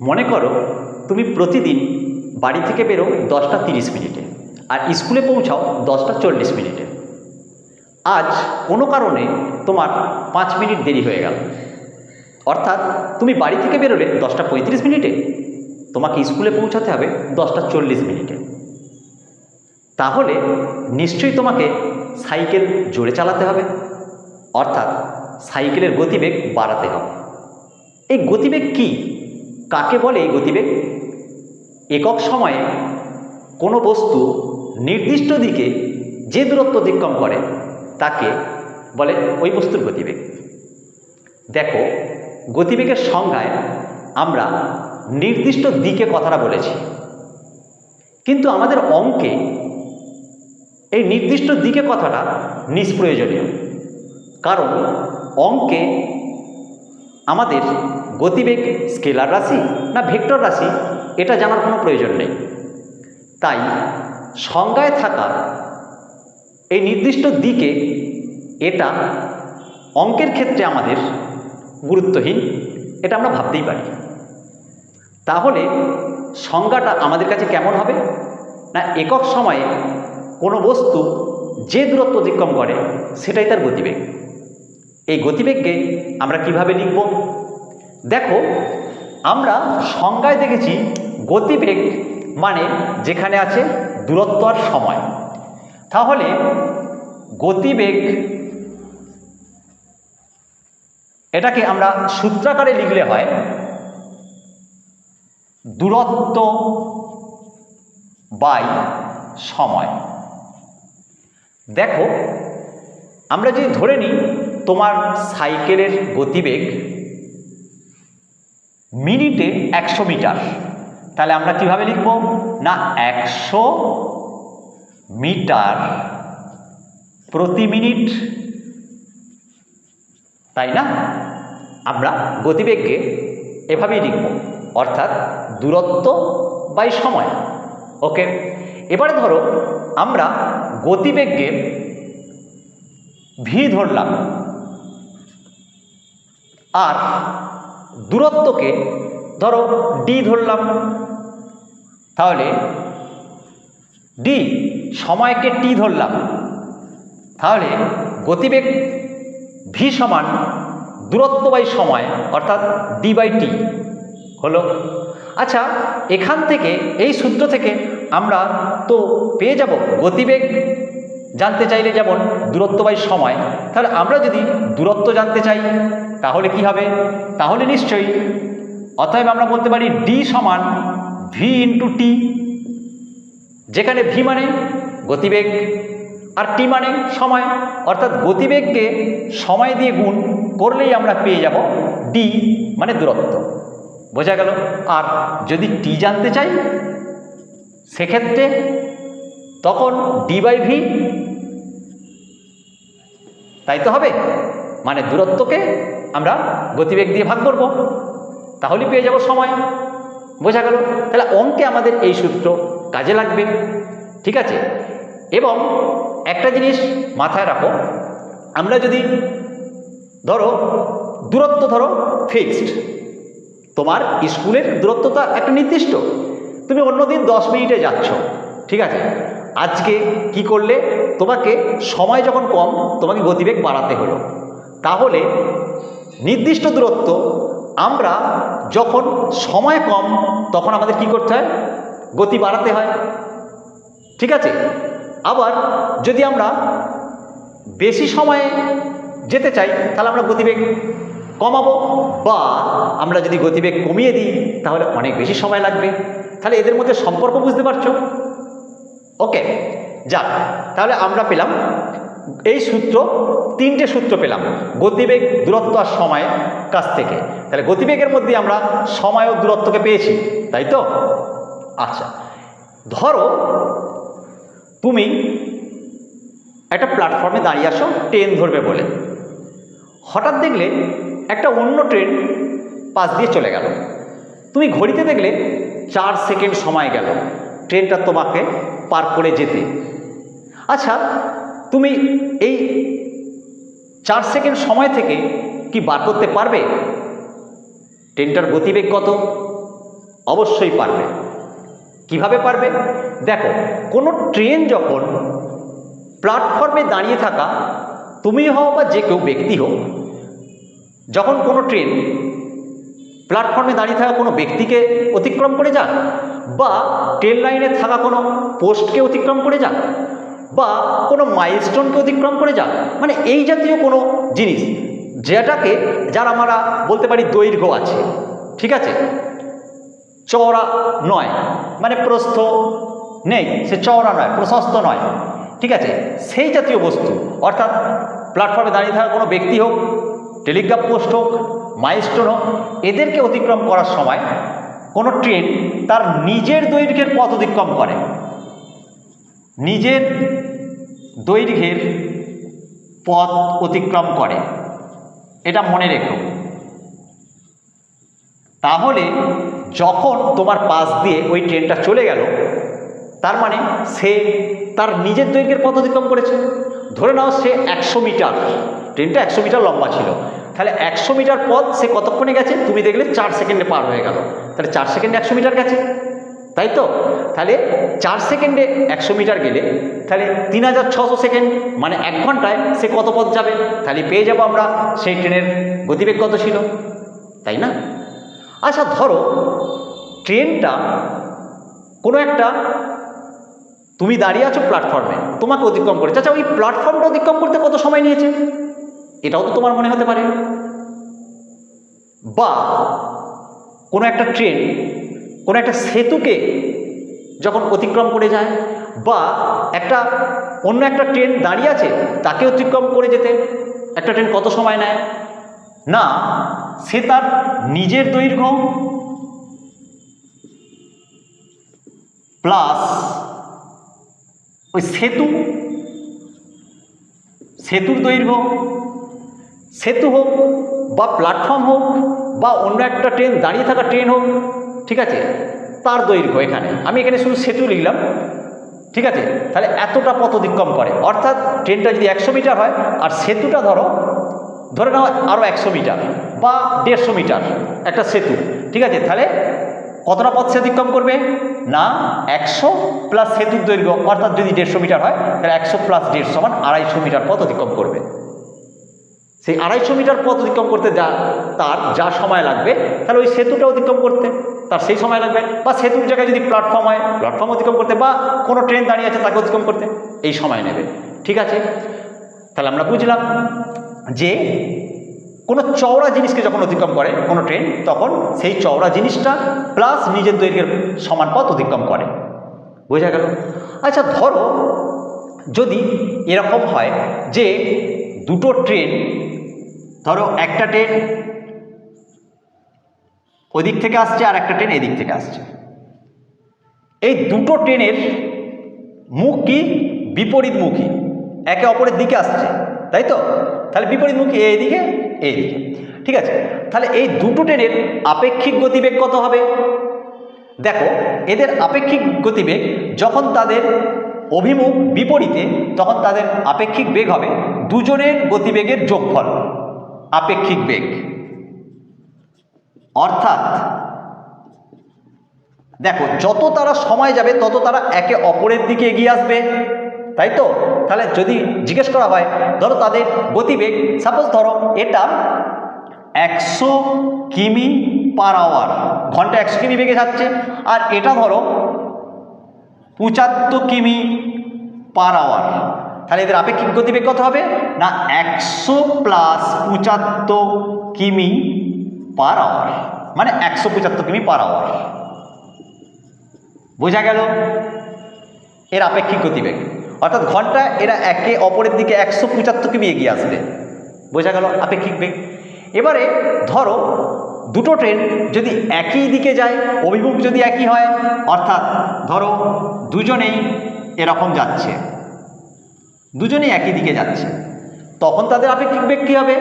মনে করো তুমি প্রতিদিন বাড়ি থেকে বেরো দশটা তিরিশ মিনিটে আর স্কুলে পৌঁছাও দশটা চল্লিশ মিনিটে। আজ কোনো কারণে তোমার পাঁচ মিনিট দেরি হয়ে গেল। অর্থাৎ তুমি বাড়ি থেকে বেরোলে দশটা পঁয়ত্রিশ মিনিটে, তোমাকে স্কুলে পৌঁছাতে হবে দশটা চল্লিশ মিনিটে। তাহলে নিশ্চয়ই তোমাকে সাইকেল জোরে চালাতে হবে, অর্থাৎ সাইকেলের গতিবেগ বাড়াতে হবে। এই গতিবেগ কি? কাকে বলে এই গতিবেগ? একক সময়ে কোনো বস্তু নির্দিষ্ট দিকে যে দূরত্ব অতিক্রম করে, তাকে বলে ওই বস্তুর গতিবেগ। দেখো, গতিবেগের সংজ্ঞায় আমরা নির্দিষ্ট দিকে কথাটা বলেছি। কিন্তু আমাদের অঙ্কে এই নির্দিষ্ট দিকে কথাটা নিষ্প্রয়োজনীয়। কারণ অঙ্কে আমাদের গতিবেগ, স্কেলার রাশি না ভেক্টর রাশি, এটা জানার কোনো প্রয়োজন নেই। তাই সংজ্ঞায় থাকা এই নির্দিষ্ট দিকে এটা অঙ্কের ক্ষেত্রে আমাদের গুরুত্বহীন, এটা আমরা ভাবতেই পারি। তাহলে সংজ্ঞাটা আমাদের কাছে কেমন হবে? না একক সময়ে কোনো বস্তু যে দূরত্ব অতিক্রম করে, সেটাই তার গতিবেগ। এই গতিবেগকে আমরা কীভাবে লিখব? দেখো, আমরা সংজ্ঞায় দেখেছি গতিবেগ মানে যেখানে আছে দূরত্ব আর সময়। তাহলে গতিবেগ এটাকে আমরা সূত্রাকারে লিখলে হয় দূরত্ব বাই সময়। দেখো, আমরা যদি ধরে নিই তোমার সাইকেলের গতিবেগ মিনিটে একশো মিটার। তাহলে আমরা কীভাবে লিখব? না, একশো মিটার প্রতি মিনিট। তাই না? আমরা গতিবেগকে এভাবেই লিখব, অর্থাৎ দূরত্ব বাই সময়। ওকে? এবারে ধরো, আমরা গতিবেগকে ভি ধরলাম। আর দূরত্বকে ধরো ডি ধরলাম। তাহলে ডি সময়কে টি ধরলাম। তাহলে গতিবেগ ভি সমান দূরত্ব বাই সময়, অর্থাৎ ডি বাই টি হলো। আচ্ছা এখান থেকে, এই সূত্র থেকে আমরা তো পেয়ে যাব গতিবেগ, জানতে চাইলে যেমন দূরত্ব বাই সময়। তাহলে আমরা যদি দূরত্ব জানতে চাই তাহলে কি হবে? তাহলে নিশ্চয়ই। অতএব আমরা বলতে পারি ডি সমান ভি ইন্টু টি যেখানে ভি মানে গতিবেগ আর টি মানে সময়। অর্থাৎ গতিবেগকে সময় দিয়ে গুণ করলেই আমরা পেয়ে যাব ডি মানে দূরত্ব। বোঝা গেল? আর যদি টি জানতে চাই, সেক্ষেত্রে তখন ডি বাই ভি তাই তো হবে? মানে দূরত্বকে আমরা গতিবেগ দিয়ে ভাগ করব। তাহলেই পেয়ে যাব সময়। বোঝা গেল? তাহলে অঙ্কে আমাদের এই সূত্র কাজে লাগবে। ঠিক আছে? এবং একটা জিনিস মাথায় রাখো, আমরা যদি ধরো দূরত্ব ধরো ফিক্সড তোমার স্কুলের দূরত্বটা একটা নির্দিষ্ট। তুমি অন্যদিন দশ মিনিটে যাচ্ছ, ঠিক আছে? আজকে কি করলে? তোমাকে সময় যখন কম, তোমাকে গতিবেগ বাড়াতে হলো। তাহলে নির্দিষ্ট দূরত্ব, আমরা যখন সময় কম, তখন আমাদের কি করতে হয়? গতি বাড়াতে হয়। ঠিক আছে? আবার যদি আমরা বেশি সময়ে যেতে চাই, তাহলে আমরা গতিবেগ কমাবো, বা আমরা যদি গতিবেগ কমিয়ে দিই, তাহলে অনেক বেশি সময় লাগবে। তাহলে এদের মধ্যে সম্পর্ক বুঝতে পারছ? ওকে, যাক, তাহলে আমরা পেলাম এই সূত্র, তিনটে সূত্র পেলাম, গতিবেগ, দূরত্ব আর সময় কাছ থেকে। তাহলে গতিবেগের মধ্যে আমরা সময় ও দূরত্বকে পেয়েছি, তাই তো? আচ্ছা ধরো তুমি একটা প্ল্যাটফর্মে দাঁড়িয়ে আসো ট্রেন ধরবে বলে। হঠাৎ দেখলে একটা অন্য ট্রেন পাশ দিয়ে চলে গেল। তুমি ঘড়িতে দেখলে চার সেকেন্ড সময় গেল ট্রেনটা তোমাকে পার করে যেতে। আচ্ছা তুমি এই চার সেকেন্ড সময় থেকে কি বার করতে পারবে? ট্রেনটার গতিবেগ কত? অবশ্যই পারবে। কীভাবে পারবে? দেখো, কোনো ট্রেন যখন প্ল্যাটফর্মে দাঁড়িয়ে থাকা, তুমি হও বা যে কেউ ব্যক্তি হোক, যখন কোনো ট্রেন প্ল্যাটফর্মে দাঁড়িয়ে থাকা কোনো ব্যক্তিকে অতিক্রম করে যাক বা ট্রেন লাইনে থাকা কোনো পোস্টকে অতিক্রম করে যাক বা কোনো মাইলস্টোনকে অতিক্রম করে যাক। মানে এই জাতীয় কোনো জিনিস যেটাকে যার আমরা বলতে পারি দৈর্ঘ্য আছে। ঠিক আছে? চওড়া নয়। মানে প্রস্থ নেই, সে চওড়া নয়, প্রশস্ত নয়। ঠিক আছে? সেই জাতীয় বস্তু, অর্থাৎ প্ল্যাটফর্মে দাঁড়িয়ে থাকা কোনো ব্যক্তি হোক টেলিগ্রাফ পোস্ট হোক মাইলস্টোন হোক, এদেরকে অতিক্রম করার সময় কোনো ট্রেন তার নিজের দৈর্ঘ্যের পথ অতিক্রম করে। নিজের দৈর্ঘ্যের পথ অতিক্রম করে। এটা মনে রেখো। তাহলে যখন তোমার পাশ দিয়ে ওই ট্রেনটা চলে গেল, তার মানে সে তার নিজের দৈর্ঘ্যের পথ অতিক্রম করেছে। ধরে নাও সে একশো মিটার, ট্রেনটা একশো মিটার লম্বা ছিল। তাহলে একশো মিটার পথ সে কতক্ষণে গেছে? তুমি দেখলে চার সেকেন্ডে পার হয়ে গেল। তাহলে চার সেকেন্ডে একশো মিটার গেছে। তাই তো তাহলে চার সেকেন্ডে একশো মিটার গেলে, তাহলে তিন হাজার ছশো সেকেন্ড মানে এক ঘন্টায় সে কত পথ যাবে? তাহলে পেয়ে যাব আমরা সেই ট্রেনের গতিবেগ কত ছিল? তাই না? আচ্ছা ধরো ট্রেনটা কোনো একটা, তুমি দাঁড়িয়ে আছো প্ল্যাটফর্মে, তোমাকে অতিক্রম করেছে। আচ্ছা ওই প্ল্যাটফর্মটা অতিক্রম করতে কত সময় নিয়েছে? এটাও তো তোমার মনে হতে পারে। বা কোনো একটা ট্রেন কোনো একটা সেতুকে যখন অতিক্রম করে যায় বা একটা অন্য একটা ট্রেন দাঁড়িয়ে আছে, তাকে অতিক্রম করে যেতে। একটা ট্রেন কত সময় নেয়? না, সে তার নিজের দৈর্ঘ্য প্লাস ওই সেতু, সেতুর দৈর্ঘ্য। সেতু হোক বা প্ল্যাটফর্ম হোক বা অন্য একটা ট্রেন, দাঁড়িয়ে থাকা ট্রেন হোক ঠিক আছে? তার দৈর্ঘ্য এখানে। আমি এখানে শুধু সেতু লিখলাম। ঠিক আছে? তাহলে এতটা পথ অতিক্রম করে। অর্থাৎ ট্রেনটা যদি একশো মিটার হয়, আর সেতুটা ধরো, ধরে নাও আরও একশো মিটার বা দেড়শো মিটার একটা সেতু। ঠিক আছে? তাহলে কতটা পথ সে অতিক্রম করবে? না, একশো প্লাস সেতুর দৈর্ঘ্য, অর্থাৎ যদি দেড়শো মিটার হয়, তাহলে একশো প্লাস দেড়শো সমান আড়াইশো মিটার পথ অতিক্রম করবে। সেই আড়াইশো মিটার পথ অতিক্রম করতে যা, তার যা সময় লাগবে, তাহলে ওই সেতুটা অতিক্রম করতে। তার সেই সময় লাগবে। বা সেতুর জায়গায় যদি প্ল্যাটফর্ম হয় প্ল্যাটফর্ম অতিক্রম করতে বা কোনো ট্রেন দাঁড়িয়ে আছে তাকে অতিক্রম করতে, এই সময় নেবে। ঠিক আছে? তাহলে আমরা বুঝলাম যে কোনো চওড়া জিনিসকে যখন অতিক্রম করে, কোনো ট্রেন তখন সেই চওড়া জিনিসটা প্লাস নিজের দৈর্ঘ্যের সমান পথ অতিক্রম করে। বোঝা গেল? আচ্ছা ধরো যদি এরকম হয় যে দুটো ট্রেন ধরো একটা ট্রেন ওদিক থেকে আসছে আর একটা ট্রেন এদিক থেকে আসছে। এই দুটো ট্রেনের মুখ কি বিপরীতমুখী। একে অপরের দিকে আসছে, তাই তো? তাহলে বিপরীত বিপরীতমুখী এইদিকে এইদিকে ঠিক আছে? তাহলে এই দুটো ট্রেনের আপেক্ষিক গতিবেগ কত হবে? দেখো, এদের আপেক্ষিক গতিবেগ যখন তাদের অভিমুখ বিপরীতে, তখন তাদের আপেক্ষিক বেগ হবে দুজনের গতিবেগের যোগফল। আপেক্ষিক বেগ। অর্থাৎ, দেখো, যত তারা সময় যাবে, তত তারা একে অপরের দিকে এগিয়ে আসবে। তাই তো? তাহলে যদি জিজ্ঞেস করা হয়, ধরো তাদের গতিবেগ সাপোজ ধরো এটা একশো কিমি পার আওয়ার ঘণ্টা একশো কিমি বেগে যাচ্ছে। আর এটা ধরো পঁচাত্তর কিমি পার আওয়ার তাহলে এদের আপেক্ষিক গতিবেগ কত হবে? না, একশো প্লাস পঁচাত্তর কিমি পার আওয়ার মানে একশো পঁচাত্তর কিমি পার আওয়ার বোঝা গেল? এর আপেক্ষিক গতিবেগ। অর্থাৎ ঘণ্টা এরা একে অপরের দিকে একশো পঁচাত্তর কিমি এগিয়ে আসবে। বোঝা গেল আপেক্ষিক বেগ? এবারে ধরো, দুটো ট্রেন যদি একই দিকে যায়, অভিমুখ যদি একই হয়, অর্থাৎ ধরো দুজনেই এরকম যাচ্ছে। দুজনেই একই দিকে যাচ্ছে। তখন তাদের আপেক্ষিক বেগ কী হবে?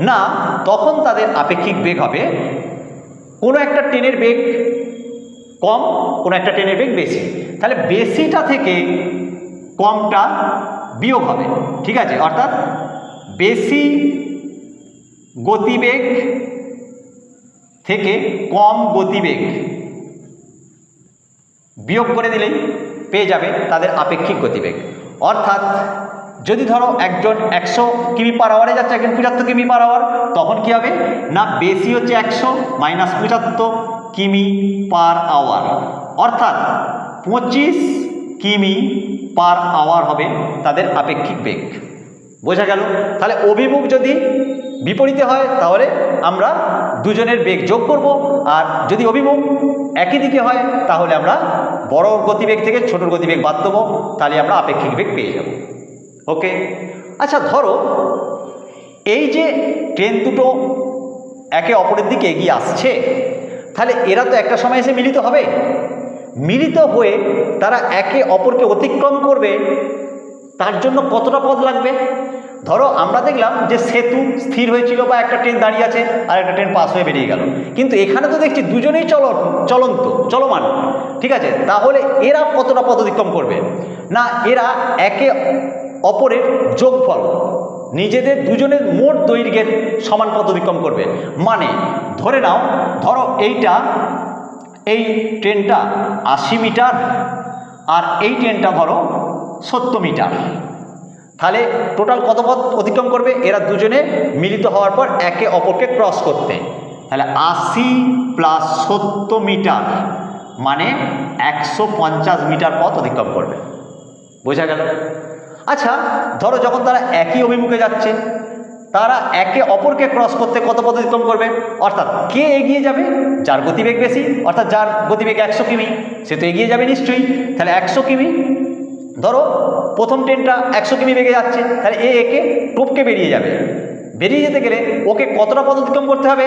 না, তখন তাদের আপেক্ষিক বেগ হবে কোনো একটা ট্রেনের বেগ কম, কোনো একটা ট্রেনের বেগ বেশি। তাহলে বেশিটা থেকে কমটা বিয়োগ হবে, ঠিক আছে? অর্থাৎ বেশি গতিবেগ থেকে কম গতিবেগ বিয়োগ করে দিলেই পেয়ে যাবে তাদের আপেক্ষিক গতিবেগ। অর্থাৎ যদি ধরো একজন একশো কিমি পার আওয়ারে যাচ্ছে, একজন পঁচাত্তর কিমি পার আওয়ার তখন কি হবে? না, বেশি হচ্ছে একশো মাইনাস পঁচাত্তর কিমি পার আওয়ার অর্থাৎ পঁচিশ কিমি পার আওয়ার হবে তাদের আপেক্ষিক বেগ। বোঝা গেল? তাহলে অভিমুখ যদি বিপরীতে হয়, তাহলে আমরা দুজনের বেগ যোগ করব, আর যদি অভিমুখ একই দিকে হয়, তাহলে আমরা বড় গতিবেগ থেকে ছোটোর গতিবেগ বাদ দেবো, তাহলে আমরা আপেক্ষিক বেগ পেয়ে যাব। ওকে আচ্ছা ধরো, এই যে ট্রেন দুটো একে অপরের দিকে এগিয়ে আসছে, তাহলে এরা তো একটা সময় এসে মিলিত হবে। মিলিত হয়ে তারা একে অপরকে অতিক্রম করবে। তার জন্য কতটা পথ লাগবে? ধরো, আমরা দেখলাম যে সেতু স্থির হয়েছিল বা একটা ট্রেন দাঁড়িয়ে আছে আর একটা ট্রেন পাস হয়ে বেরিয়ে গেল। কিন্তু এখানে তো দেখছি দুজনেই চল, চলন্ত, চলমান, ঠিক আছে? তাহলে এরা কতটা পথ অতিক্রম করবে? না, এরা একে অপরের যোগফল। নিজেদের দুজনের মোট দৈর্ঘ্যের সমান পথ অতিক্রম করবে। মানে ধরে নাও, ধরো এইটা, এই ট্রেনটা আশি মিটার আর এই ট্রেনটা ধরো সত্তর মিটার। তাহলে টোটাল কত পথ অতিক্রম করবে? এরা দুজনে মিলিত হওয়ার পর একে অপরকে ক্রস করতে। তাহলে আশি প্লাস সত্তর মিটার মানে একশো পঞ্চাশ মিটার পথ অতিক্রম করবে। বোঝা গেল? আচ্ছা ধরো যখন তারা একই অভিমুখে যাচ্ছে, তারা একে অপরকে ক্রস করতে কত পথ অতিক্রম করবে? অর্থাৎ কে এগিয়ে যাবে? যার গতিবেগ বেশি, অর্থাৎ যার গতিবেগ একশো কিমি, সে তো এগিয়ে যাবে নিশ্চয়ই। তাহলে একশো কিমি, ধরো প্রথম ট্রেনটা একশো কিমি বেগে যাচ্ছে, তাহলে এ একে টপকে বেরিয়ে যাবে। বেরিয়ে যেতে গেলে ওকে কতটা পথ অতিক্রম করতে হবে?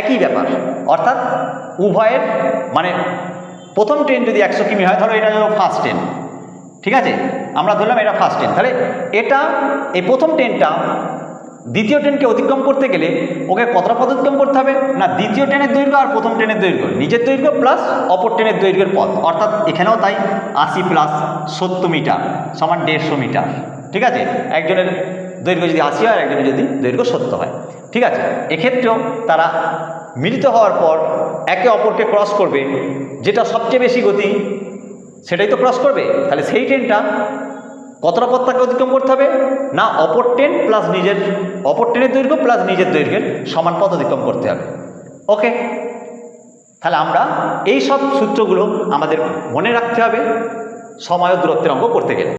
একই ব্যাপার। অর্থাৎ উভয়ের মানে প্রথম ট্রেন যদি একশো কিমি হয়, ধরো এটা ফার্স্ট ট্রেন ঠিক আছে? আমরা ধরলাম এটা ফার্স্ট ট্রেন তাহলে এটা, এই প্রথম ট্রেনটা দ্বিতীয় ট্রেনকে অতিক্রম করতে গেলে ওকে কতটা পথ অতিক্রম করতে হবে? না, দ্বিতীয় ট্রেনের দৈর্ঘ্য আর প্রথম ট্রেনের দৈর্ঘ্য। নিজের দৈর্ঘ্য প্লাস অপর ট্রেনের দৈর্ঘ্যের পথ অর্থাৎ এখানেও তাই আশি প্লাস সত্তর মিটার সমান দেড়শো মিটার। ঠিক আছে? একজনের দৈর্ঘ্য যদি আশি হয় একজনের যদি দৈর্ঘ্য সত্তর হয়। ঠিক আছে? এক্ষেত্রেও তারা মিলিত হওয়ার পর একে অপরকে ক্রস করবে। যেটা সবচেয়ে বেশি গতি, সেটাই তো ক্রস করবে। তাহলে সেই ট্রেনটা কতটা পথ তাকে অতিক্রম করতে হবে? না, অপর টেন প্লাস নিজের, অপর টেনের দৈর্ঘ্য প্লাস নিজের দৈর্ঘ্যের সমান পথ অতিক্রম করতে হবে। ওকে তাহলে আমরা এই সব সূত্রগুলো আমাদের মনে রাখতে হবে, সময় দূরত্বের অঙ্ক করতে গেলে।